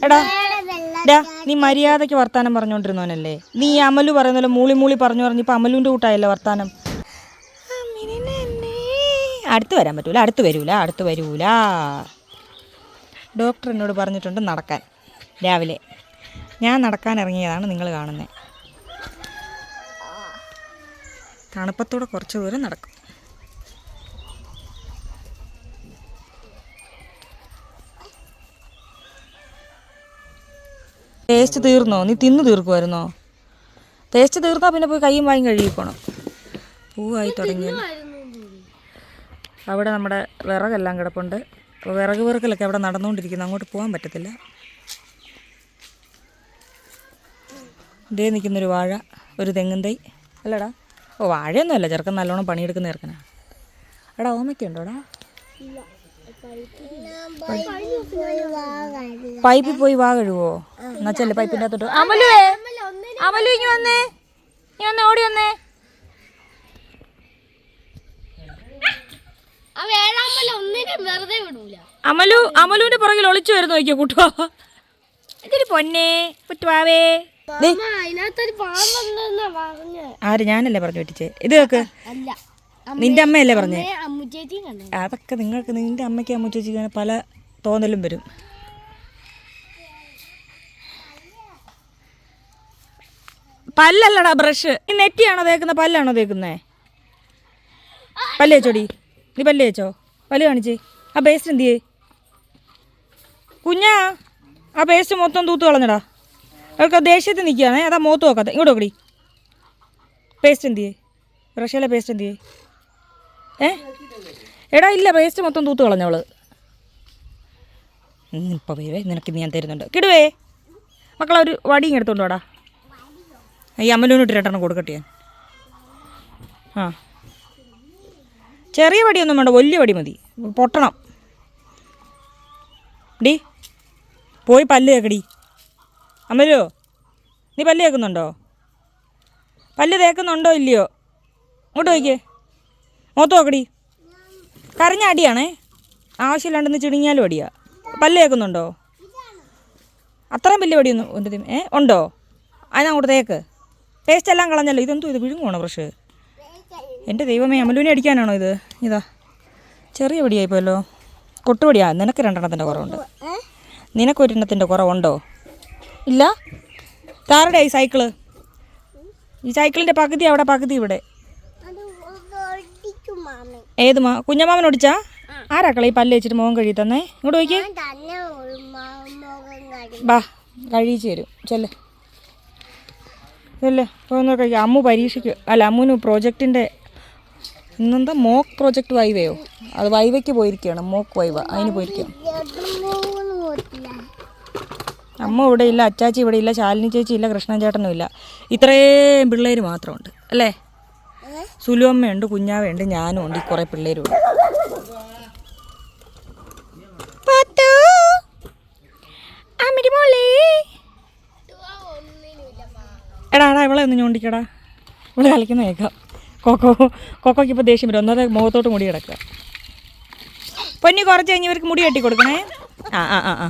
എടാ ഡാ നീ മര്യാദയ്ക്ക് വർത്താനം പറഞ്ഞുകൊണ്ടിരുന്നവനല്ലേ നീ ഈ അമലു പറയുന്നല്ലോ മൂളി മൂളി പറഞ്ഞു പറഞ്ഞു ഇപ്പം അമലുവിന്റെ കൂട്ടായല്ലോ വർത്താനം? അടുത്ത് വരാൻ പറ്റൂല അടുത്ത് വരൂല അടുത്ത് വരൂല. ഡോക്ടർ എന്നോട് പറഞ്ഞിട്ടുണ്ട് നടക്കാൻ രാവിലെ. ഞാൻ നടക്കാൻ ഇറങ്ങിയതാണ് നിങ്ങൾ കാണുന്നത് തണുപ്പത്തോടെ കുറച്ച് ദൂരം നടക്കും. ടേസ്റ്റ് തീർന്നോ? നീ തിന്നു തീർക്കുമായിരുന്നോ ടേസ്റ്റ് തീർന്നാൽ പിന്നെ പോയി കൈയും വായും കഴുകിക്കോണം പൂവായി തുടങ്ങി. അവിടെ നമ്മുടെ വിറകെല്ലാം കിടപ്പുണ്ട്. അപ്പോൾ വിറക് വിറക്കലൊക്കെ അവിടെ നടന്നുകൊണ്ടിരിക്കുന്നു. അങ്ങോട്ട് പോകാൻ പറ്റത്തില്ല. ഇതേ നിൽക്കുന്നൊരു വാഴ ഒരു തെങ്ങും തൈ. അല്ലടാ ഓ വാഴയൊന്നുമല്ല. ചെറുക്കൻ നല്ലോണം പണിയെടുക്കുന്ന ചെറുക്കനാണ് എടാ ഓമയ്ക്കുണ്ടോ എടാ പൈപ്പിൽ പോയി വാ കഴുവോ? എന്നാ പൈപ്പിന്റെ പൈപ്പിന്റെ അകത്തോട്ട്. അമലുവേ അമലു ഇങ്ങ് വന്നേ. ഇങ്ങ് വന്നേ ഓടി വന്നേ. അമലു അമലുവിന്റെ പുറകിൽ ഒളിച്ചു വരുന്നു നോക്കിയോ കൂട്ടോ ഇതിരി പൊന്നെ പറഞ്ഞ. ആര് ഞാനല്ലേ പറഞ്ഞു പറ്റിച്ചേ ഇത് കേക്ക്. നിന്റെ അമ്മയല്ലേ പറഞ്ഞേ? അതൊക്കെ നിങ്ങൾക്ക് നിന്റെ അമ്മയ്ക്ക് അമ്മ പല തോന്നലും വരും. പല്ലല്ലടാ ബ്രഷ്. ഈ നെറ്റിയാണോ തേക്കുന്നത് പല്ലാണോ തേക്കുന്നേ? പല്ല് വെച്ചോടി നീ പല്ല് വെച്ചോ പല്ല് കാണിച്ചേ. ആ പേസ്റ്റ് എന്ത് ചെയ്യേ കുഞ്ഞാ ആ പേസ്റ്റ് മൊത്തം തൂത്ത് കളഞ്ഞടാ. അവർക്ക് ദേഷ്യത്തിൽ നിൽക്കുകയാണേ അതാ മുഖത്ത് നോക്കാത്ത. ഇങ്ങോട്ട് നോക്കടി പേസ്റ്റ് എന്ത് ചെയ്യേ ബ്രഷിലെ പേസ്റ്റ് എന്ത് ചെയ്യേ ഏ? എടാ ഇല്ല വേസ്റ്റ് മൊത്തം തൂത്ത് കളഞ്ഞവൾ ഇപ്പോൾ വരുവേ നിനക്ക് ഞാൻ തരുന്നുണ്ട്. കിടുവേ മക്കളെ ഒരു വടിയും എടുത്തോണ്ട് വാടാ. ഈ അമ്മലൂന് ഇട്ട് രണ്ടെണ്ണം കൊടുക്കട്ടെ ഞാൻ. ആ. ചെറിയ വടിയൊന്നും വേണ്ട വലിയ വടി മതി. പൊട്ടണം. ഡി പോയി പല്ല് തേക്കടി. അമ്മലോ നീ പല്ല് തേക്കുന്നുണ്ടോ? പല്ല് തേക്കുന്നുണ്ടോ ഇല്ലയോ? ഇങ്ങോട്ട് നോക്കിയേ. മുഖത്ത് നോക്കടി. കരഞ്ഞ അടിയാണേ. ആവശ്യമില്ലാണ്ടെന്ന് ചിണിങ്ങിയാലും അടിയാ. പല്ല് കേൾക്കുന്നുണ്ടോ? അത്രയും വലിയ പടിയൊന്നും ഉണ്ട് ഏ ഉണ്ടോ? അതിനാ അങ്ങോട്ട് തേക്ക്. ടേസ്റ്റ് എല്ലാം കളഞ്ഞല്ലോ. ഇതെന്തോ ഇത് വിഴുങ്ങുവാണോ ഫ്രഷ് എന്റെ ദൈവമേ അമലുവിനെ അടിക്കാനാണോ ഇത്? ഇതാ. ചെറിയ പടിയായിപ്പോയല്ലോ കൊട്ടുപടിയാ. നിനക്ക് രണ്ടെണ്ണത്തിന്റെ കുറവുണ്ട്. നിനക്കൊരെണ്ണത്തിന്റെ കുറവുണ്ടോ? ഇല്ല. താരുടെ ഈ സൈക്കിൾ. ഈ സൈക്കിളിന്റെ പകുതി അവിടെ പകുതി ഇവിടെ. ഏത് മാ കുഞ്ഞമാമൻ ഒടിച്ചാ ആരാക്കളെ ഈ പല്ല് വെച്ചിട്ട് മുഖം കഴുകി തന്നേ ഇങ്ങോട്ട് നോക്കിയേ കാര്യം ബാ കഴിച്ചു തരും. ചെല്ല്. ചെല്ല്. ഒന്ന് കഴിക്കാം അമ്മു പരീക്ഷയ്ക്ക് അല്ല അമ്മുന് പ്രോജക്റ്റിന്റെ ഇന്നെന്താ? മോക്ക് പ്രോജക്റ്റ് വൈവയോ? അത് വൈവയ്ക്ക് പോയിരിക്കുകയാണ്. Mock viva. അതിന് പോയിരിക്കുകയാണ്. അമ്മ ഇവിടെ ഇല്ല അച്ചാച്ചി ഇവിടെ ഇല്ല ശാലിനി ചേച്ചി ഇല്ല കൃഷ്ണൻ ചേട്ടനും ഇല്ല. ഇത്രയും പിള്ളേർ മാത്രമുണ്ട്. അല്ലേ? സുലു അമ്മയുണ്ട് കുഞ്ഞാവയുണ്ട് ഞാനും ഉണ്ട് ഈ കുറേ പിള്ളേരും ഉണ്ട്. എടാ എടാ ഇവളെ ഒന്ന് ഞോണ്ടിക്കടാ. ഇവിടെ കളിക്കുന്ന കേൾക്കാം. കൊക്കോ കൊക്കോക്ക് ഇപ്പോൾ ദേഷ്യം വരും. ഒന്നാമത് മുഖത്തോട്ട് മുടി കിടക്കുക. പൊന്നി കുറച്ച് കഴിഞ്ഞ് ഇവർക്ക് മുടി കെട്ടി കൊടുക്കണേ. ആ ആ ആ ആ.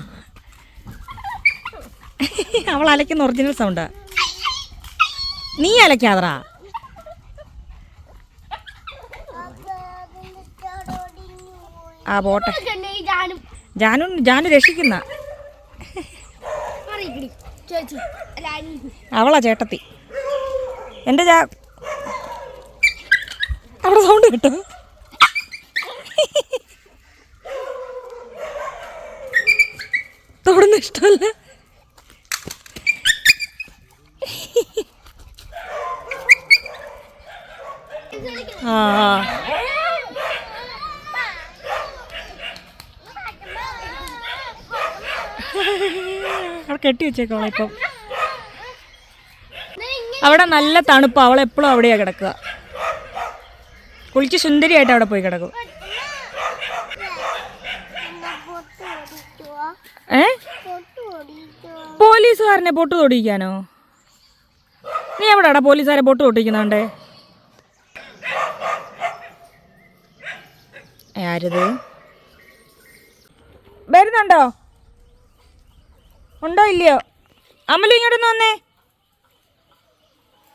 അവൾ അലയ്ക്കുന്ന ഒറിജിനൽ സൗണ്ടാ നീ അലക്കാതറാ ആ പോട്ടെ. ഞാനും ജാനു. ജാനു രക്ഷിക്കുന്ന. അവളാ ചേട്ടത്തി. എന്റെ ജാ അവിടെ സൗണ്ട് കിട്ടും. തൊടുന്ന ഇഷ്ടമല്ല. ആ. അവിടെ കെട്ടി വെച്ചേക്കോളെ ഇപ്പം. അവിടെ നല്ല തണുപ്പ് അവൾ എപ്പോഴും അവിടെയാ കിടക്കുക. കുളിച്ച് സുന്ദരിയായിട്ട് അവിടെ പോയി കിടക്കും. ഏ? പോലീസുകാരനെ പൊട്ട് തൊടിയിക്കാനോ നീ എവിടാടാ പോലീസുകാരെ പൊട്ട് തൊട്ടിക്കുന്നുണ്ടേ ആരത്? വരുന്നുണ്ടോ? ഉണ്ടോ ഇല്ലയോ? അമലു ഇങ്ങോട്ടൊന്ന് വന്നേ.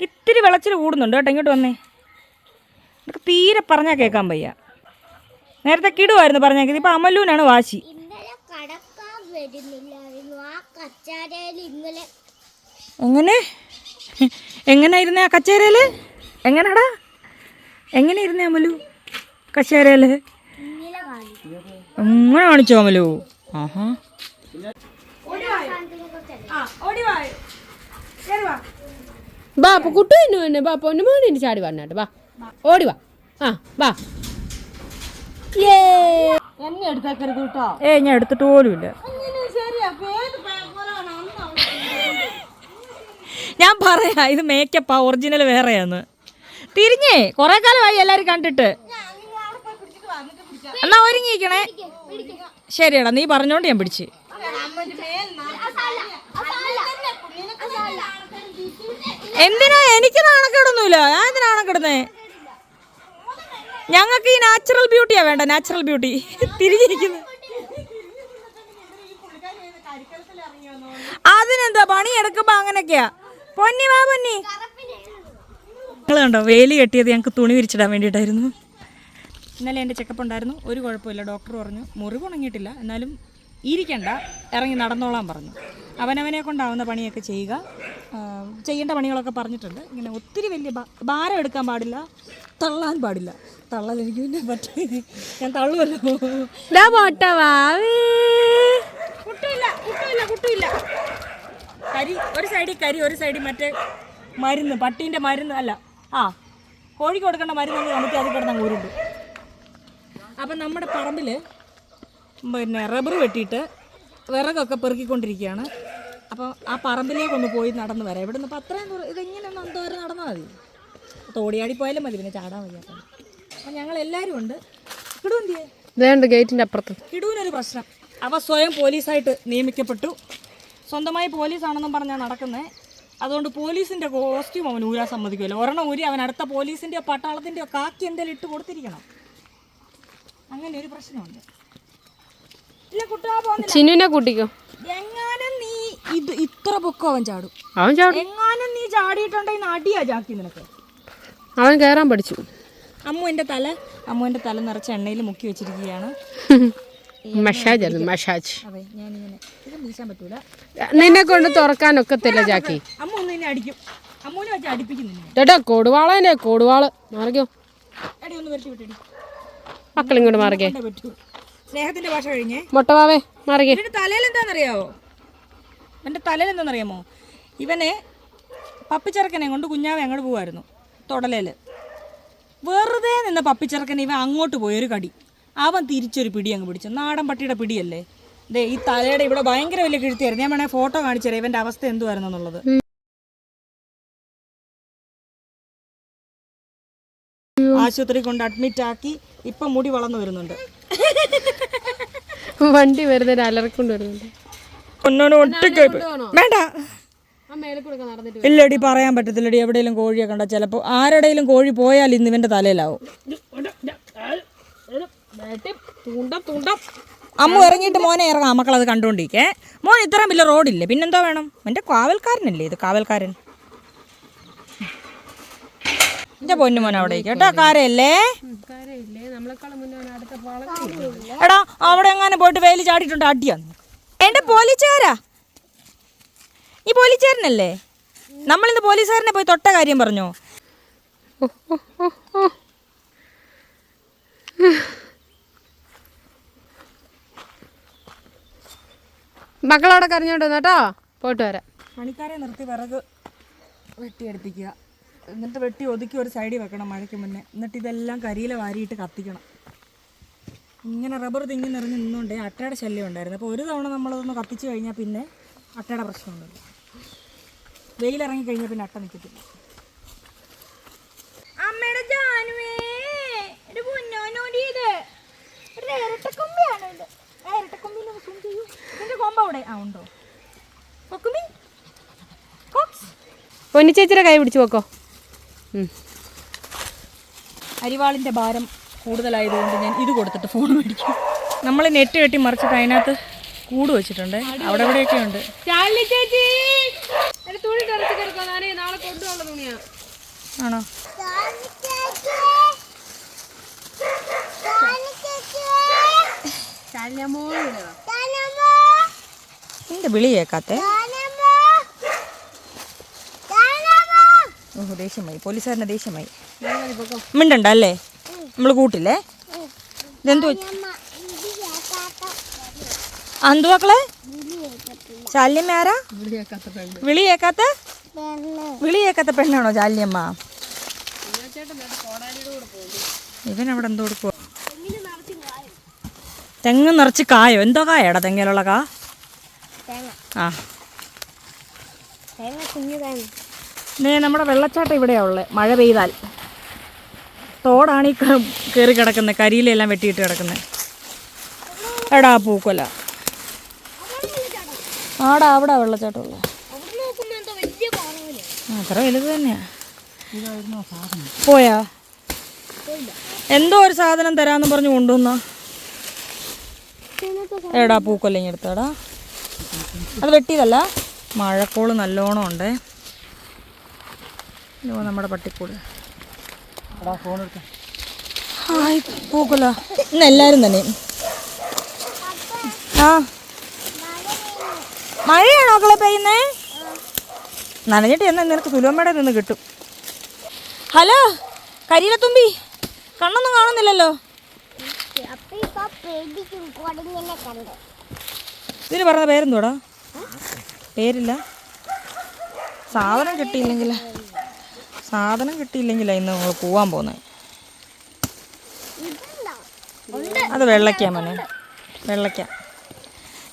ഇത്തിരി വിളച്ചിൽ കൂടുന്നുണ്ട് കേട്ടോ ഇങ്ങോട്ട് വന്നേ. നിനക്ക് തീരെ പറഞ്ഞാൽ കേൾക്കാൻ വയ്യ. നേരത്തെ കിടുവായിരുന്നു പറഞ്ഞാൽ ഇപ്പം അമലുവിനാണ് വാശി. എങ്ങനെ? എങ്ങനെ ഇരുന്നേ ആ കച്ചേരയിൽ എങ്ങനെടാ? എങ്ങനെ ഇരുന്നേ അമലു കാണിച്ചു. എങ്ങനെ കാണിച്ചോ അമലു? ആഹാ. ബാ കുട്ടു കുട്ടു തന്നെ ബാപ്പ ഒന്ന് മോനെ എന്നെ ചാടി വരണാട്ട് വാ. ഓടി വാ. ആ ബാ എന്നെ എടുത്തേക്കരുത് കേട്ടോ. ഏ ഞാൻ എടുത്തിട്ട് പോലുമില്ല ഞാൻ പറയാ ഇത് മേക്കപ്പാ ഒറിജിനൽ വേറെയാന്ന് തിരിഞ്ഞേ കുറെ കാലമായി എല്ലാരും കണ്ടിട്ട്. എന്നാ ഒരുങ്ങിക്കണേ ശരിയടാ നീ പറഞ്ഞോണ്ട് ഞാൻ പിടിച്ച്. എന്തിനാ എനിക്ക് നാണക്കേടൊന്നുമില്ല? ഞാൻ എന്തിനാ ഞങ്ങൾക്ക് ഈ നാച്ചുറൽ ബ്യൂട്ടിയാ വേണ്ട? നാച്ചുറൽ ബ്യൂട്ടി തിരിഞ്ഞിരിക്കുന്നു അതിനെന്താ? പണി എടുക്കുമ്പോ അങ്ങനെയൊക്കെയാ. പൊന്നി വാ പൊന്നി. ണ്ടോ കണ്ടോ? വേലി കെട്ടിയത് ഞങ്ങൾക്ക് തുണി വിരിച്ചിടാൻ വേണ്ടിയിട്ടായിരുന്നു. ഇന്നലെ എന്റെ ചെക്കപ്പ് ഉണ്ടായിരുന്നു. ഒരു കുഴപ്പമില്ല. ഡോക്ടർ പറഞ്ഞു മുറിവ് ഉണങ്ങിയിട്ടില്ല. എന്നാലും ഇരിക്കണ്ട. ഇറങ്ങി നടന്നോളാൻ പറഞ്ഞു. അവനവനെ കൊണ്ടാവുന്ന പണിയൊക്കെ ചെയ്യുക. ചെയ്യേണ്ട പണികളൊക്കെ പറഞ്ഞിട്ടുണ്ട്. ഇങ്ങനെ ഒത്തിരി വലിയ ഭാരം എടുക്കാൻ പാടില്ല. തള്ളാൻ പാടില്ല. തള്ളാൻ എനിക്ക് പിന്നെ പറ്റും. ഞാൻ തള്ളുമല്ലോ. കുട്ടിയില്ല കുട്ടിയില്ല കുട്ടിയില്ല. കരി ഒരു സൈഡിൽ കരി ഒരു സൈഡിൽ മറ്റേ മരുന്ന് പട്ടീന്റെ മരുന്ന് അല്ല. ആ കോഴിക്ക് കൊടുക്കേണ്ട മരുന്ന് നമുക്ക് അത് കിടന്ന് അങ്ങ് ഉരുണ്ട്. അപ്പം നമ്മുടെ പറമ്പിൽ പിന്നെ റബ്ബർ വെട്ടിയിട്ട് വിറകൊക്കെ പെറുക്കിക്കൊണ്ടിരിക്കുകയാണ്. അപ്പോൾ ആ പറമ്പിലേക്കൊന്ന് പോയി നടന്ന് വരാം. ഇവിടെ നിന്ന് അപ്പോൾ അത്രയും ദൂരം ഇതെങ്ങനെ ഒന്ന് എന്തോരം നടന്നാൽ മതി. തോടിയാടി പോയാലും മതി പിന്നെ ചാടാൻ വയ്യാത്ത അപ്പം ഞങ്ങൾ എല്ലാവരും ഉണ്ട് കിടുവന്തിയേ ഇതേണ്ട ഗേറ്റിന്റെ അപ്പുറത്ത്. കിടുവിനൊരു പ്രശ്നം. അവ സ്വയം പോലീസായിട്ട് നിയമിക്കപ്പെട്ടു. സ്വന്തമായി പോലീസാണെന്നും പറഞ്ഞാൽ നടക്കുന്നത് അതുകൊണ്ട് പോലീസിന്റെ കോസ്റ്റ്യൂം അവൻ ഊരാൻ സമ്മതിക്കുമല്ലോ ഒരെണ്ണം ഊരി അവൻ അടുത്ത പോലീസിന്റെയോ പട്ടാളത്തിന്റെയോ കാക്കി എന്തെങ്കിലും ഇട്ട് കൊടുത്തിരിക്കണം. അങ്ങനെ ഒരു പ്രശ്നമുണ്ട്. ചിന്നുവിനെ കൂട്ടിക്കോ. എങ്ങാനും നീ ഇത് ഇത്ര പൊക്കം അവൻ ചാടും. അവൻ ചാടും. എങ്ങാനും നീ ചാടിയിട്ടുണ്ടെങ്കിൽ ചാക്കി നിനക്ക്. അവൻ കയറാൻ പഠിച്ചു. അമ്മുവിന്റെ തല അമ്മുവിന്റെ തല നിറച്ച് എണ്ണയിൽ മുക്കി വെച്ചിരിക്കുകയാണ്. മസാജ് അല്ല മസാജ്. നിന്നെ കൊണ്ട് തുറക്കാൻ ഒക്കത്തില്ല ജാക്കി. അമ്മ ഒന്ന് നിന്നെ അടിക്കും. അമ്മൂനെ വെച്ച് അടിപ്പിക്കുന്നില്ല ചേട്ടാ കൊടുവാളേനെ കൊടുവാൾ. മാറിക്കോ. മക്കളിങ്ങോട്ട് മാറിക്കേ. സ്നേഹത്തിന്റെ ഭാഷ കഴിഞ്ഞേ. മുട്ടവാവേ മാറിക്കേ. ഇവന്റെ തലയിൽ എന്താണെന്നറിയാവോ? എന്റെ തലയിൽ എന്താണെന്നറിയാമോ? ഇവനെ പപ്പിച്ചെറുക്കനെ കൊണ്ട് കുഞ്ഞാവെ അങ്ങോട്ട് പോവായിരുന്നു തൊടലേൽ. വെറുതെ നിന്ന പപ്പിച്ചെറുക്കനെ ഇവൻ അങ്ങോട്ട് പോയൊരു കടി. അവൻ തിരിച്ചൊരു പിടി അങ്ങ് പിടിച്ചു. നാടൻ പട്ടിയുടെ പിടിയല്ലേ? ദേ ഈ തലയുടെ ഇവിടെ ഭയങ്കര വലിയ കിഴുത്തിയായിരുന്നു. ഞാൻ വേണേ ഫോട്ടോ കാണിച്ചു തരാം ഇവന്റെ അവസ്ഥ എന്തുവായിരുന്നു എന്നുള്ളത്. ആശുപത്രി കൊണ്ട് അഡ്മിറ്റ് ആക്കി ഇപ്പം മുടി വളർന്നു വരുന്നുണ്ട്. വണ്ടി വരുന്നതിന് അലർക്കൊണ്ട് വരുന്നുണ്ട്. ഒന്നോട് ഒറ്റയ്ക്ക് വേണ്ട. ആ മേലെ കൂടെ നടന്നിട്ട് ഇല്ലടി പറയാൻ പറ്റത്തില്ലടി. എവിടെയെങ്കിലും കോഴിയെ കണ്ട ചിലപ്പോൾ ആരുടെയും കോഴി പോയാൽ ഇന്ന് ഇവന്റെ തലയിലാവും. തുണ്ടം തുണ്ടം. അമ്മ ഇറങ്ങിയിട്ട് മോനെ ഇറങ്ങാം. മക്കളത് കണ്ടുകൊണ്ടിരിക്കേ മോൻ ഇത്രയും വലിയ റോഡില്ലേ. പിന്നെന്തോ വേണം? എന്റെ കാവൽക്കാരനല്ലേ ഇത് കാവൽക്കാരൻ. എന്റെ പൊന്നു മോൻ അവിടെ കേട്ടോ കാരയല്ലേ എടാ അവിടെ എങ്ങനെ പോയിട്ട് വേലി ചാടിയിട്ടുണ്ട് അടിയാന്ന് എന്റെ പോലീസുകാരാ? ഈ പോലീസുകാരനല്ലേ? നമ്മളിന്ന് പോലീസുകാരനെ പോയി തൊട്ട കാര്യം പറഞ്ഞോ? മക്കളവിടെ കരഞ്ഞോണ്ട് വന്നു കേട്ടോ പോയിട്ട് വരാം. പണിക്കാരെ നിർത്തി വിറക് വെട്ടിയെടുപ്പിക്കുക. എന്നിട്ട് വെട്ടി ഒതുക്കി ഒരു സൈഡിൽ വെക്കണം മഴയ്ക്ക് മുന്നേ. എന്നിട്ട് ഇതെല്ലാം കരിയില വാരിയിട്ട് കത്തിക്കണം. ഇങ്ങനെ റബ്ബർ തിങ്ങി നിറഞ്ഞ് നിന്നുകൊണ്ട് അട്ടയുടെ ശല്യം ഉണ്ടായിരുന്നു. അപ്പോൾ ഒരു തവണ നമ്മളതൊന്ന് കത്തിച്ച് കഴിഞ്ഞാൽ പിന്നെ അട്ടയുടെ പ്രശ്നമൊന്നുമില്ല വെയിലിറങ്ങി കഴിഞ്ഞാൽ പിന്നെ അട്ട നിൽക്കത്തില്ല അമ്മയുടെ ജാനുവേ ഒരു പൊന്നോനോടി ഇത്. ഒരു ഇരട്ടക്കൊമ്പിയാണോ ഇത്? ആ ഇരട്ടക്കൊമ്പിനെ സൂം ചെയ്യൂ. ഇതിന്റെ കൊമ്പ് അവിടെ. ആ ഉണ്ടോ? കൊക്കുമി കോക്സ്. പൊന്നി ചേച്ചിയുടെ കൈ പിടിച്ചു വെക്കോ ഉം. അരിവാളിന്റെ ഭാരം കൂടുതലായതുകൊണ്ട് ഞാൻ ഇത് കൊടുത്തിട്ട് ഫോൺ മേടിക്കും. നമ്മൾ നെറ്റ് കെട്ടി മറിച്ചിട്ട് അതിനകത്ത് കൂട് വെച്ചിട്ടുണ്ട്. അവിടെ എവിടെയൊക്കെ ഉണ്ട്. ആണോ ചേച്ചി! എന്റെ വിളി തെറച്ച് കിടക്കുക ഞാനേ നാളെ കൊണ്ടുപോകുന്ന തുണിയാ ആണോ ചാലി ഞാൻ മോളിടുക നിന്റെ വിളി കേക്കാത്തെ ഓഹോ ദേഷ്യമായി. പോലീസുകാരനെ ദേഷ്യമായി. മിണ്ടണ്ട അല്ലേ? നമ്മൾ കൂട്ടില്ലേ? ഇതെന്തു എന്തുവാക്കളെ ശാല്യമ്മ ആരാ? വിളി കേക്കാത്ത വിളി കേക്കാത്ത? പെണ്ണാണോ ശാല്യമ്മ? ഇവൻ അവിടെ എന്തോ കൊടുക്കുക തെങ്ങ് നിറച്ച് കായോ? എന്തോ കായടാ തെങ്ങിലുള്ള കാ? ആ. തേങ്ങ കുഞ്ഞു തേങ്ങ. നേ നമ്മുടെ വെള്ളച്ചാട്ടം ഇവിടെയാ ഉള്ളത് മഴ പെയ്താൽ. തോടാണ് ഈ കയറി കിടക്കുന്നത് കരിയിലെല്ലാം വെട്ടിയിട്ട് കിടക്കുന്നത് എടാ പൂക്കൊല. ആടാ അവിടെ വെള്ളച്ചാട്ടം ഉള്ളത് അവിടെ നോക്കുമ്പോ എന്തോ വലിയ പാറ അത്ര വലുത് തന്നെയാ. പോയാ? എന്തോ ഒരു സാധനം തരാന്ന് പറഞ്ഞു കൊണ്ടുവന്ന? എടാ പൂക്കൊല്ല ഇങ്ങെടുത്തടാ അത് വെട്ടിയതല്ല. മഴക്കോൾ നല്ലോണം ഉണ്ടേ. ഇതോ നമ്മുടെ പട്ടിക്കൂട്. ഹായ് പൂക്കൊല്ല ഇന്ന് എല്ലാവരും തന്നെ. ആ. മഴയാണോ മക്കളെ പെയ്യുന്നേ? നനഞ്ഞിട്ട് എന്നാ നിനക്ക് സുലോമ്മയുടെ നിന്ന് കിട്ടും. ഹലോ കരിയിലത്തുമ്പി കണ്ണൊന്നും കാണുന്നില്ലല്ലോ. ഇതിന് പറഞ്ഞ പേരെന്തോടാ പേരില്ല. സാധനം കിട്ടിയില്ലെങ്കിൽ സാധനം കിട്ടിയില്ലെങ്കിലാ ഇന്ന് നമ്മൾ പോവാൻ പോകുന്നത് അത് വെള്ളയ്ക്ക മോനെ. വെള്ളയ്ക്ക.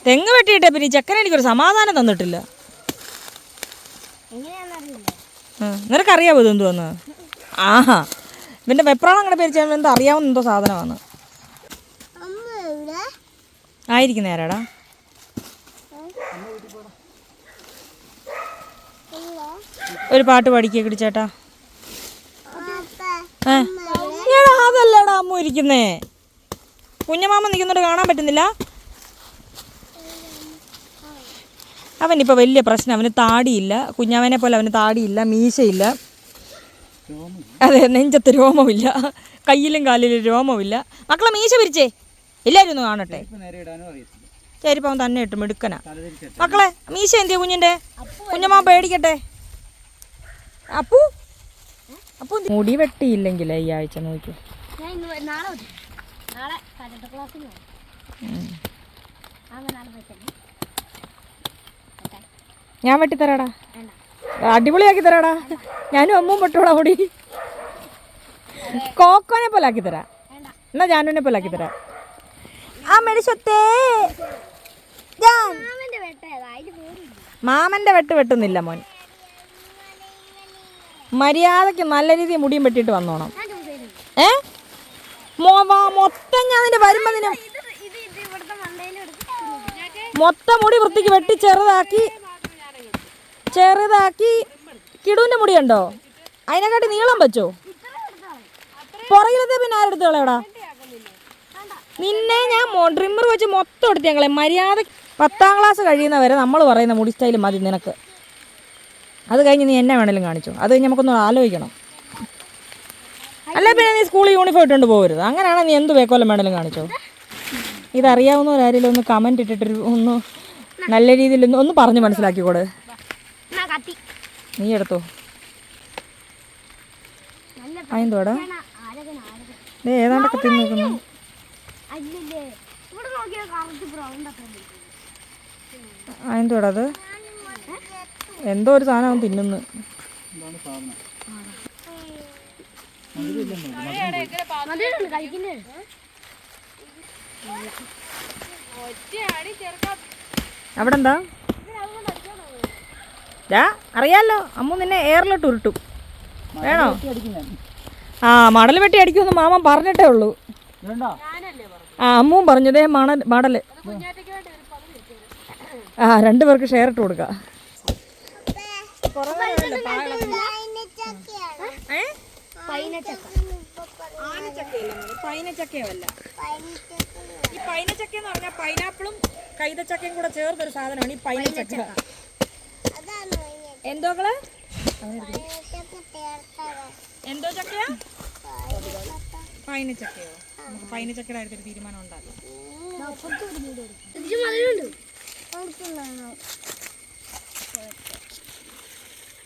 തെങ്ങ് വെട്ടിയിട്ടേ പിന്നെ ഈ ചെക്കൻ എനിക്കൊരു സമാധാനം തന്നിട്ടില്ല. നിനക്കറിയാവോ ഇത് എന്തുവന്ന്? ആഹാ. ഇവന്റെ വെപ്രാളം അങ്ങനെ പേര് ചെയ്യുമ്പോൾ എന്താ അറിയാവുന്ന എന്തോ സാധനമാണ്. ആയിരിക്കും നേരാടാ ഒരു പാട്ട് പഠിക്കുക കിടിച്ചേട്ടാ ഏ? എടാ അതല്ലടാ അമ്മ ഇരിക്കുന്നേ. കുഞ്ഞമാമ നിൽക്കുന്നോട് കാണാൻ പറ്റുന്നില്ല. അവനിപ്പോൾ വലിയ പ്രശ്നം അവന് താടിയില്ല. കുഞ്ഞാവനെ പോലെ അവന് താടിയില്ല മീശയില്ല. അതെ നെഞ്ചത്ത് രോമമില്ല. കയ്യിലും കാലിലും രോമമില്ല. മക്കളെ മീശ പിരിച്ചേ എല്ലാവരും ഒന്ന് കാണട്ടെ. ചെരുപ്പ് അവൻ തന്നെ ഇട്ടു മിടുക്കനാ. മക്കളെ മീശ എന്തിയാ കുഞ്ഞിന്റെ കുഞ്ഞമ്മ പേടിക്കട്ടെ. അപ്പു അപ്പു എന്തി- മുടി വെട്ടിയില്ലെങ്കിൽ ഈ ആഴ്ച നോക്കൂ ഞാൻ വെട്ടിത്തരാടാ. അടിപൊളിയാക്കി തരാടാ. ഞാനും അമ്മും വെട്ടോടാ മുടി. കോക്കോനെ പോലെ ആക്കി തരാം. എന്നാ ജാനുവിനെ പോലെ ആക്കി തരാം. ആ മെഡിസത്തേ മാമന്റെ വെട്ട് വെട്ടുന്നില്ല മോൻ. മര്യാദയ്ക്ക് നല്ല രീതിയിൽ മുടിയും വെട്ടിയിട്ട് വന്നോണം. ഏ? മൊത്തം ഞാൻ നിന്റെ വരുമ്പോ നിന്നെ ഇത് ഇത് ഇത് ഇവിടുത്തെ മണ്ടയിൽ എടുത്ത് മൊത്തം മുടി വൃത്തിക്ക് വെട്ടി ചെറുതാക്കി ചെറുതാക്കി കിടുവിന്റെ മുടി ഉണ്ടോ അതിനെക്കാട്ടി നീളം വെച്ചോ. പുറകിലത്തെ പിന്നെ ആരെടുത്ത് കളയടാ? നിന്നെ ഞാൻ ഡ്രിമ്മർ വെച്ച് മൊത്തം എടുത്ത് ഞങ്ങളെ മര്യാദ പത്താം ക്ലാസ് കഴിയുന്നവരെ നമ്മൾ പറയുന്ന മുടി സ്റ്റൈൽ മതി നിനക്ക്. അത് കഴിഞ്ഞ് നീ എന്നെ വേണേലും കാണിച്ചു. അത് കഴിഞ്ഞ് നമുക്കൊന്ന് ആലോചിക്കണം. അല്ല പിന്നെ നീ സ്കൂൾ യൂണിഫോം ഇട്ടുകൊണ്ട് പോകരുത്. അങ്ങനെയാണെങ്കിൽ നീ എന്ത് വേക്കോലം വേണേലും കാണിച്ചോ. ഇതറിയാവുന്നവരാരെങ്കിലും ഒന്ന് കമന്റ് ഇട്ടിട്ട് ഒന്ന് നല്ല രീതിയിൽ ഒന്ന് ഒന്ന് പറഞ്ഞ് മനസ്സിലാക്കിക്കോട്. നീ എടുത്തോ. അതെന്തോടാ ദേ ഏതാണ്ടൊക്കെ തിന്ന് നിൽക്കുന്നു. അല്ലേ ഇവിടെ നോക്കിയാൽ കറക്റ്റ് ബ്രൗൺ ഒക്കെ അതെന്തോടാ അത്? എന്തോ ഒരു സാധനം അവൻ തിന്നുന്നു. അവിടെ എന്താ ദാ അറിയാലോ അമ്മ നിന്നെ എയറിലോട്ട് ഉരുട്ടും. വേണോ? ആ മടൽ വെട്ടി അടിക്കുമെന്ന് മാമൻ പറഞ്ഞിട്ടേ ഉള്ളൂ. ആ അമ്മും പറഞ്ഞു ദേ മണൽ മടൽ ആ രണ്ടു പേർക്ക് ഷെയർ ഇട്ട് കൊടുക്കാം. പൈനച്ചക്കയല്ല ഈ പൈനച്ചക്ക. എന്ന് പറഞ്ഞാൽ പൈനാപ്പിളും കൈതച്ചക്കയും കൂടെ ചേർത്തൊരു സാധനമാണ് ഈ പൈനച്ചക്ക. എന്തോകൾ എന്തോ ചക്കയാ? പൈനച്ചക്കയോ? നമുക്ക് പൈനച്ചക്കയുടെ കാര്യത്തിൽ തീരുമാനം ഉണ്ടാകും ഇതിന് മധുരമുണ്ട്.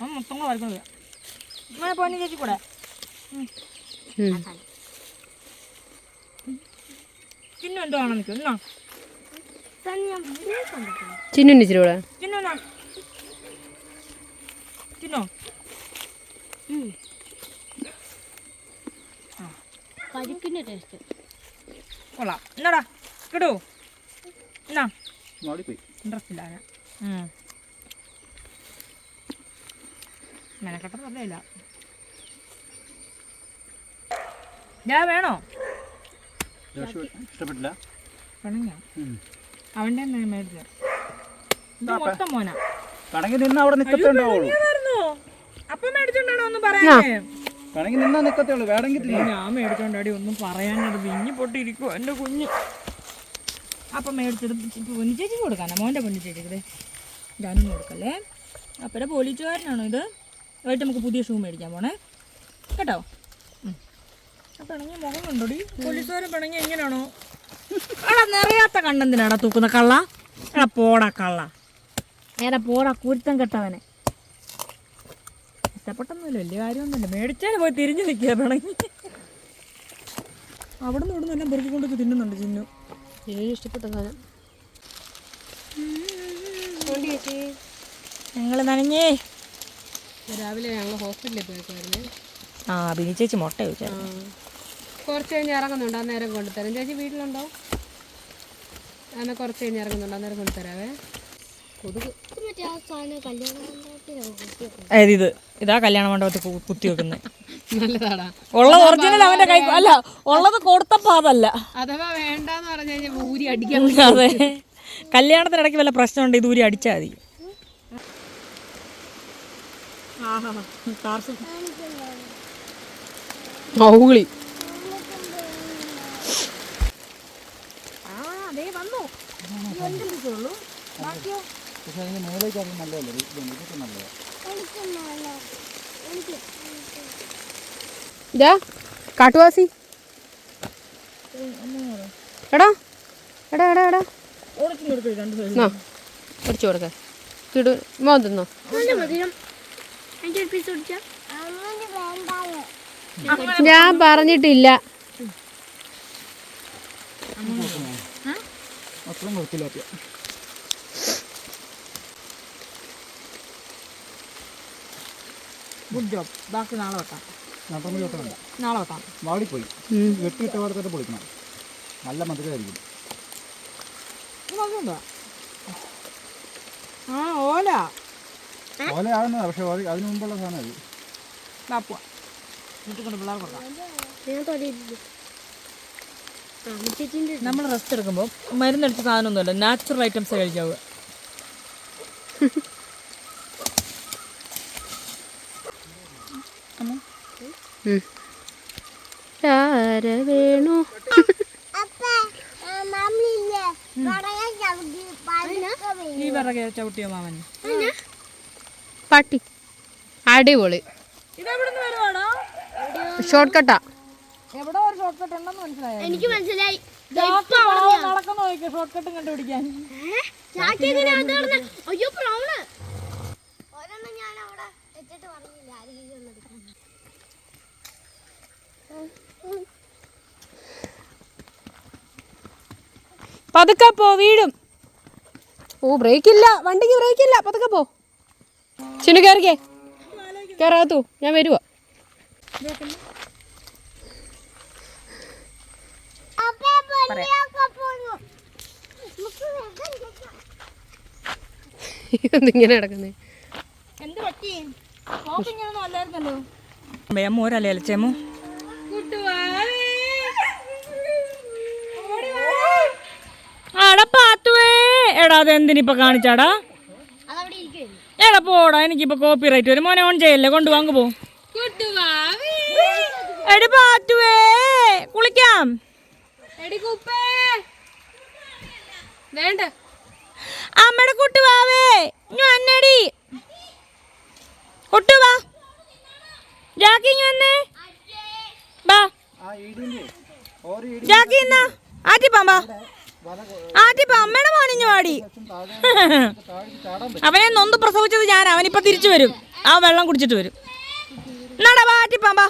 ആ മൊത്തം കൂടെ അങ്ങനെ പോയി ചേച്ചി കൂടെ. ചിന്നു എന്തോ ആണെന്ന് ഇച്ചിരി കൂടെ. ചിന്നു ചിന്നോ? പരിക്കിന്റെ ടേസ്റ്റ് കൊള്ളാം. എന്നാടാ കിടൂ എന്നാ ഇൻട്രസ്റ്റ് ഇല്ല മെനക്കെട്ടത് പറഞ്ഞില്ല ഞാൻ വേണോ? ഇഷ്ടപ്പെട്ടില്ല. അവന്റെ മേടിച്ചത് ഇത് മൊത്തം മോനാ. കണങ്ങി നിന്ന അവിടെ? മേടിച്ചോണ്ടാണോ ഒന്നും പറയാനേ? കണങ്ങി നിന്നാ നിക്കത്തേ ഉള്ളൂ. വേണമെങ്കിൽ ഞാൻ മേടിച്ചോണ്ടാടി ഒന്നും പറയാനത് വിഞ്ഞു പൊട്ടിയിരിക്കുവോ എന്റെ കുഞ്ഞ്. അപ്പം മേടിച്ചത് പൊന്നിച്ചേച്ചിക്ക് കൊടുക്കാനാ. മോന്റെ പൊന്നു ചേച്ചിക്ക് ദേ. ഞാനൊന്നും കൊടുക്കല്ലേ? അപ്പരെ പോലീസുകാരനാണോ ഇത്? വൈകിട്ട് നമുക്ക് പുതിയ ഷൂ മേടിക്കാൻ പോണേ. കേട്ടോ. പിണങ്ങി മുഖം കണ്ടോടി. പോലീസുകാരൻ പിണങ്ങി എങ്ങനെയാണോ എടാ നിറയാത്ത കണ്ണെന്തിനാടാ തൂക്കുന്ന കള്ള. എടാ പോടാ കള്ള. ഏടാ പോടാ കുരുത്തം കെട്ടവനെ. ഇഷ്ടപ്പെട്ടൊന്നുമില്ല വലിയ കാര്യമൊന്നുമില്ല. മേടിച്ചാൽ പോയി തിരിഞ്ഞു നിൽക്കുക പിണങ്ങി. അവിടെ നിന്ന് ഇവിടുന്ന് എല്ലാം പെറുക്കി കൊണ്ടൊക്കെ തിന്നുന്നുണ്ട് ചിന്നു. ഏഴ് ഇഷ്ടപ്പെട്ട സാധനം. ഞങ്ങൾ നനഞ്ഞേ. രാവിലെ ഞങ്ങൾ ഹോസ്പിറ്റലിൽ പോയേക്കുമായിരുന്നു ആ ബിനി ചേച്ചി മുട്ട ചോദിച്ചാൽ കുറച്ച് കഴിഞ്ഞ് ഇറങ്ങുന്നുണ്ട്. അന്നേരം കൊണ്ടുതരാം. ചേച്ചി വീട്ടിലുണ്ടോ? അങ്ങനെ കുറച്ച് കഴിഞ്ഞ് ഇറങ്ങുന്നുണ്ട്. അന്നേരം കൊണ്ടുതരാവേ. കൊതുക്. ഇത് അതായത് ഇത് ഇതാ കല്യാണ മണ്ഡപത്തിൽ കുത്തി വെക്കുന്നത് നല്ലതാടാ. ഉള്ളത് ഒറിജിനൽ അവന്റെ കൈ അല്ല ഉള്ളത് കൊടുത്തപ്പോ അതല്ല. അഥവാ വേണ്ടെന്ന് പറഞ്ഞു കഴിഞ്ഞാൽ ഊരി അടിക്കാൻ അതെ. കല്യാണത്തിനിടയ്ക്ക് വല്ല പ്രശ്നമുണ്ട് ഇത് ഊരി അടിച്ചാൽ മതി. മൗളി. പക്ഷെ അതിന് മേലേക്ക് അത് നല്ലതല്ലേ? ഇത് ഇതൊക്കെ നല്ലതാണ് ഇതാ കാട്ടുവാസി. എടാ എടാ എടാ എടാ. അടിച്ചു കൊടുക്ക. കിടു മോൻ തിന്നോ ഞാൻ പറഞ്ഞിട്ടില്ല. അത്രയും കൊടുത്തില്ല ഗുഡ് ജോബ് ബാക്കി നാളെ നാളെ വാടിപ്പോയി. വെട്ടിയിട്ട പൊളിക്കണം. നല്ല മധുരമായിരിക്കും. ആ ഓല. ഓല ആകുന്നതാ പക്ഷെ അതിന് മുമ്പുള്ള സാധനം അത്. നമ്മൾ റെസ്റ്റ് എടുക്കുമ്പോൾ മരുന്നടിച്ച സാധനമൊന്നുമല്ല. നാച്ചുറൽ ഐറ്റംസ് കഴിക്കാവുക വേണു? ഈ വിറകെ ചവിട്ടിയോ മാമൻ പട്ടി. അടിപൊളി. ഷോർട്ട് കട്ടാ എവിടെ ഒരു ഷോർട്ട് ഉണ്ടെന്ന് മനസ്സിലായോ? എനിക്ക് മനസ്സിലായി. പതുക്കെ പോ വീടും ഓ ബ്രേക്ക് ഇല്ല വണ്ടിക്ക് ബ്രേക്ക് ഇല്ല പതുക്കെ പോ. ചിന്നു കയറിക്കേ കയറാത്തു ഞാൻ വരുവാ. ഇതെന്തിങ്ങനെ കിടക്കുന്നേ എന്ത് പറ്റി? ഇങ്ങനൊന്നും അല്ലായിരുന്നല്ലോ. അമ്മ ഒരല്ലേ അലച്ചേമോ ആടാ പാത്തുവേ. എടാ അതെന്തിനിപ്പൊ കാണിച്ചാടാ എടാ പോടാ എനിക്കിപ്പോ കോപ്പി റൈറ്റ് വരും. മോനെ ഓൺ ചെയ്യല്ലേ? കൊണ്ടുവാങ്ങു പോ. എടി കുളിക്കാം. വേണ്ട. കുട്ടുവാവേ ഞാൻ കുട്ടുവാ ജാക്കി വന്നേ. ബാ ജാക്കി എന്നാ ആറ്റിപ്പാമ്പാ ആറ്റിപ്പ അമ്മയുടെ മാണിഞ്ഞു പാടി അവനെ നൊന്ത് പ്രസവിച്ചത് ഞാൻ അവനിപ്പോ തിരിച്ചു വരും. ആ വെള്ളം കുടിച്ചിട്ട് വരും. എന്നാടാ വാ ആറ്റിപ്പാമ്പാ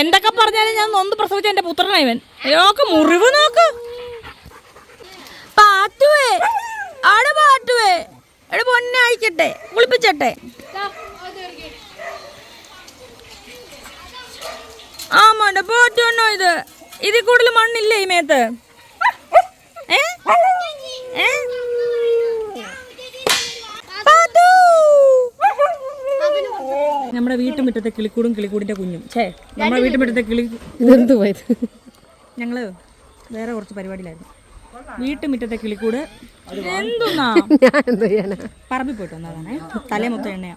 എന്തൊക്കെ പറഞ്ഞാലും ഞാൻ നൊന്ത് പ്രസവിച്ച എന്റെ പുത്രനാ ഇവൻ. നോക്ക് മുറിവ് നോക്ക്. പാറ്റുവേ ആടെ എവിടെ പൊന്നെ അയക്കട്ടെ കുളിപ്പിച്ചട്ടെ. ആ മോന്റെ പോറ്റോ ഇത്? ഇതിൽ കൂടുതൽ മണ്ണില്ലേ ഈ മേത്ത്. നമ്മുടെ വീട്ടുമുറ്റത്തെ കിളിക്കൂടും കിളിക്കൂടിന്റെ കുഞ്ഞും. ഛേ നമ്മുടെ വീട്ടുമുറ്റത്തെ കിളി ഇതെന്ത് പോയത്? ഞങ്ങൾ വേറെ കുറച്ച് പരിപാടിയിലായിരുന്നു. വീട്ടുമുറ്റത്തെ കിളിക്കൂട് എന്തുന്നാ? പറമ്പിൽ പോയിട്ട് വന്നതാണേ. തലേ മൊത്തം എണ്ണയാ.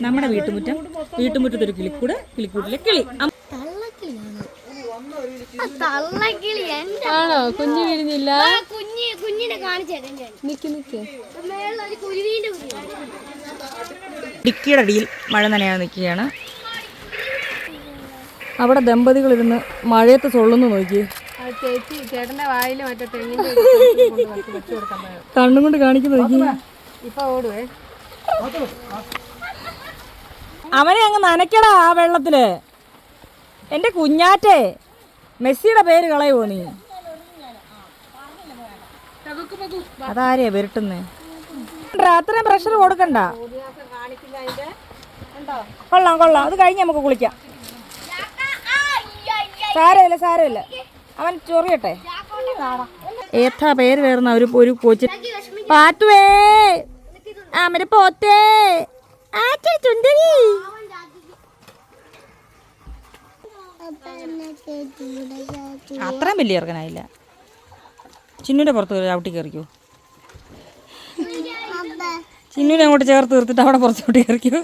നമ്മുടെ വീട്ടുമുറ്റം വീട്ടുമുറ്റത്തൊരു കിളിക്കൂട് കിളിക്കൂട്ടിലെ കിളി അം- തള്ളക്കിളിയാണ് ആ തള്ളക്കിളി എന്റെ ആണോ? കുഞ്ഞു വിരിഞ്ഞില്ല? ഇടുക്കിയുടെ കുഞ്ഞ് കുഞ്ഞിനെ കാണിച്ചേട്ടെ ഞാൻ. നിക്ക് നിക്ക്. മേളിലൊരു കുരുവീന്റെ കുരുവിയാണ് ഡിക്കിയുടെ അടിയിൽ മഴ നനയാൻ നിൽക്കുകയാണ്. അവിടെ ദമ്പതികൾ ഇരുന്ന് മഴയത്ത് സൊള്ളുന്നു നോക്കി. കണ്ണും കൊണ്ട് കാണിക്കുന്നു നോക്കി. അവനെ അങ്ങ് നനയ്ക്കടാ ആ വെള്ളത്തിൽ. എന്റെ കുഞ്ഞാറ്റേ. മെസ്സിയുടെ പേര് കളയുവോ നീ? അതാരെയാ വിരട്ടുന്നേ? അത്രയും പ്രഷർ കൊടുക്കണ്ട. കൊള്ളാം കൊള്ളാം. അത് കഴിഞ്ഞ് നമുക്ക് കുളിക്കാം. സാരമില്ല സാരമില്ല. അവൻ ചൊറിയട്ടെ. ഏത്താ പേര് വേർന്ന ഒരു ഒരു കൊച്ചു. പാത്തുവേ. ആ പോത്തേ. ആറ്റേ ചുണ്ടരി. അത്രയും വലിയ ഇറങ്ങനായില്ല ചിന്നുവിന്റെ പുറത്ത് ചവിട്ടി കയറിക്കോ. ചിന്നുവിനെ അങ്ങോട്ട് ചേർത്ത് തീർത്തിട്ട് അവിടെ പുറത്ത് ചവിട്ടി കയറിക്കോ.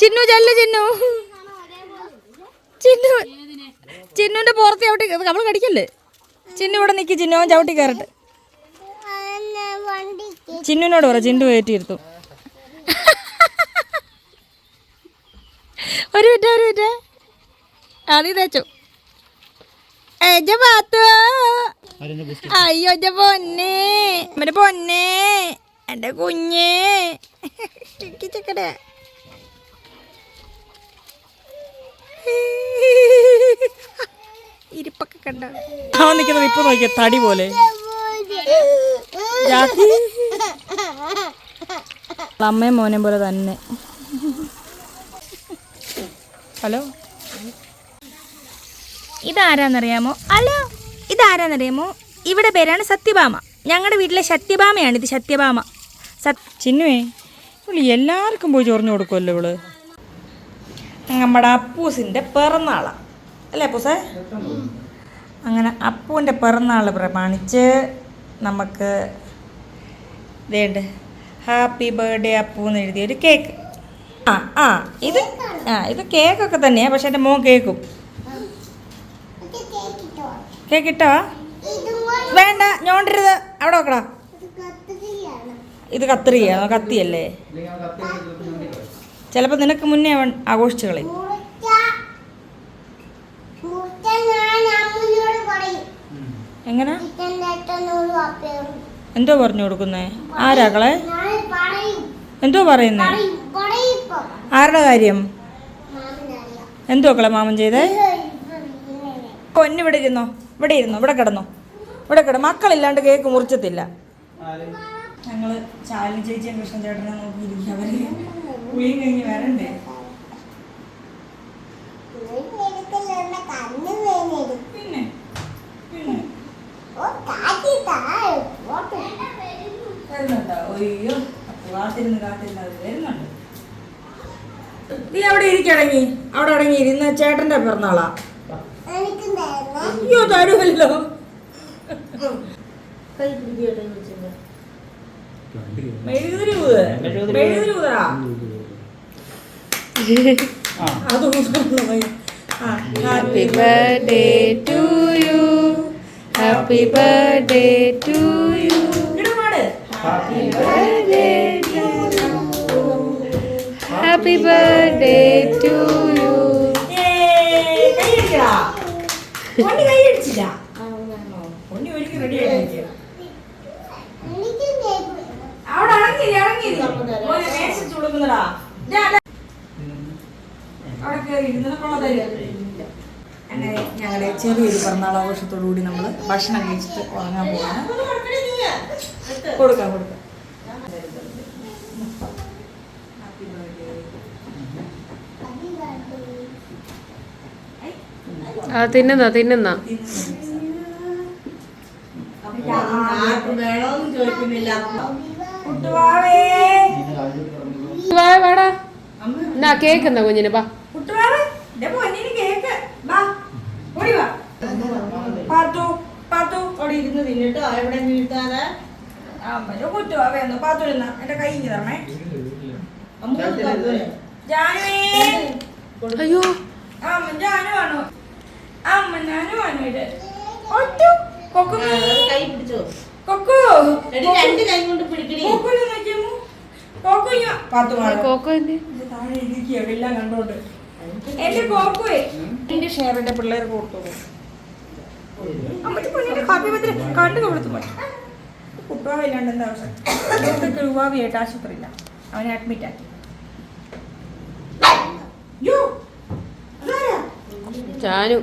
ചിന്നു ചെല്ല ചിന്നു. ചിന്നു ചിന്നുവിന്റെ പുറത്ത് ചവിട്ടി നമ്മൾ കടിക്കല്ലേ? ചിന്നു ഇവിടെ നിൽക്കി ചിന്നു അവൻ ചവിട്ടി കയറട്ടെ. ചിന്നുവിനോട് പറ ചിന്നു കയറ്റിയിരുത്തും ഒരു മിനിറ്റ് ഒരു മിനിറ്റ്. ആദ്യം തേച്ചു എന്റെ പാത്തു അയ്യോ എന്റെ പൊന്നെ. എന്റെ പൊന്നെ. എന്റെ കുഞ്ഞേ. ചെക്കടേ ഇരിപ്പൊക്കെ കണ്ട? അവൻ നിൽക്കുന്നത് ഇപ്പൊ നോക്കിയ തടി പോലെ. അമ്മയും മോനെ പോലെ തന്നെ. ഹലോ? ഇതാരാന്നറിയാമോ? ഹലോ ഇതാരാന്നറിയാമോ? ഇവിടെ പേരാണ് സത്യഭാമ. ഞങ്ങളുടെ വീട്ടിലെ സത്യഭാമയാണ് ഇത് സത്യഭാമ. സത് ചിന്നുവേ ഇവൾ എല്ലാവർക്കും പോയി ചൊറിഞ്ഞു കൊടുക്കുമല്ലോ ഇവൾ. നമ്മുടെ അപ്പൂസിന്റെ പിറന്നാളാണ് അല്ലേ അപ്പൂസേ? അങ്ങനെ അപ്പൂന്റെ പിറന്നാൾ പ്രമാണിച്ച് നമുക്ക് ഇതേണ്ട്. ഹാപ്പി ബർത്ത്ഡേ അപ്പൂ എന്ന് എഴുതിയൊരു കേക്ക് ആ ആ ഇത് ആ ഇത് കേക്കൊക്കെ തന്നെയാണ് പക്ഷെ എന്റെ മോൻ കേക്കും. കേക്ക് ഇട്ടോ വേണ്ട ഞോണ്ടരുത് അവിടെ നോക്കടാ ഇത് കത്രികയാണോ കത്തിയല്ലേ ചിലപ്പോൾ നിനക്ക് മുന്നേ അവൻ ആഘോഷിച്ചു കളി എങ്ങനെ എന്തോ പറഞ്ഞു കൊടുക്കുന്നേ ആരാക്കളെ എന്തോ പറയുന്നേ ആരുടെ കാര്യം എന്തോ മാമൻ ചെയ്തേ കൊന്നു ഇരുന്നോ ഇവിടെ ഇരുന്നു ഇവിടെ കിടന്നു. ഇവിടെ കിടന്നു. മക്കളില്ലാണ്ട് കേക്ക് മുറിച്ചത്തില്ല ചേച്ചിയും കൃഷ്ണൻ ചേട്ടനെ നോക്കിയിരിക്കും അവർ. കുളിയും കഴിഞ്ഞ് വരണ്ടേ? പിന്നെ പിന്നെ. വരുന്നുണ്ടോ? അയ്യോ അപ്പൊ കാത്തിരുന്ന് കാത്തിരുന്ന് അത് വരുന്നുണ്ട്. നീ അവിടെ ഇരിക്കടങ്ങി. അവിടെ അടങ്ങി ഇരുന്ന ചേട്ടന്റെ പിറന്നാളാ അയ്യോ തരുമല്ലോ മെഴുകുതിരി ഊത്. മെഴുകുതിരി ഊതടാ. ആ. അത് ഊതുന്നു പോയി. തരുമല്ലോ happy birthday to you happy birthday to you happy birthday to you happy birthday to you Ponni കൈയടിച്ചില്ല Ponni ഒരിക്കൽ റെഡി ആയിട്ട് അവിടെ ഇറങ്ങി ഇരുന്നപ്പോഴോ അങ്ങനെ ഞങ്ങളുടെ ചെറിയൊരു പിറന്നാൾ ആഘോഷത്തോടു കൂടി നമ്മൾ ഭക്ഷണം കഴിച്ചിട്ട് ഉറങ്ങാൻ പോവാണ്. കൊടുക്കാം കൊടുക്കാം. ആ തിന്നുന്ന തിന്നുന്ന? വാടാ. എന്നാ കേക്ക് എന്നാ കുഞ്ഞിന്? വാ. പാത്തു പാത്തു. അവിടെ ഇരുന്ന് തിന്നിട്ടോ? എവിടെ വീഴ്ത്താതെ അമ്മയോ കുട്ടുവാവേ ഒന്ന് പാത്തു ഇരുന്ന. എന്റെ കൈ ഇങ്ങ് തരണേ. അയ്യോ. അമ്മ ജാനു ആണോ? അമ്മ ഞാനു ഇത്. ഒറ്റ കൊക്കു കൈ പിടിച്ചോ. കൊക്കു രണ്ട് കൈ കൊണ്ട് പിടിക്കടി കൊക്കുഞ്ഞു നോക്കിയമ്മു കൊക്കുഞ്ഞു പാത്തു മാറും. കോക്കോ എന്റെ താഴെ ഇരിക്കുക എല്ലാം കണ്ടോണ്ട്. എന്റെ കോക്കുവേ. എന്റെ ഷെയർ എന്റെ പിള്ളേർക്ക് കൊടുത്തോളൂ അമ്മച്ചി പൊന്നിന്റെ കാപ്പി പത്രം കണ്ടു കൊടുത്തു. പോയി കുട്ടുവാവില്ലാണ്ട് എന്താ ആവശ്യം രൂപാവിയായിട്ട് ആശുപത്രിയില്ല അവനെ അഡ്മിറ്റ് ആക്കി. ചാനു.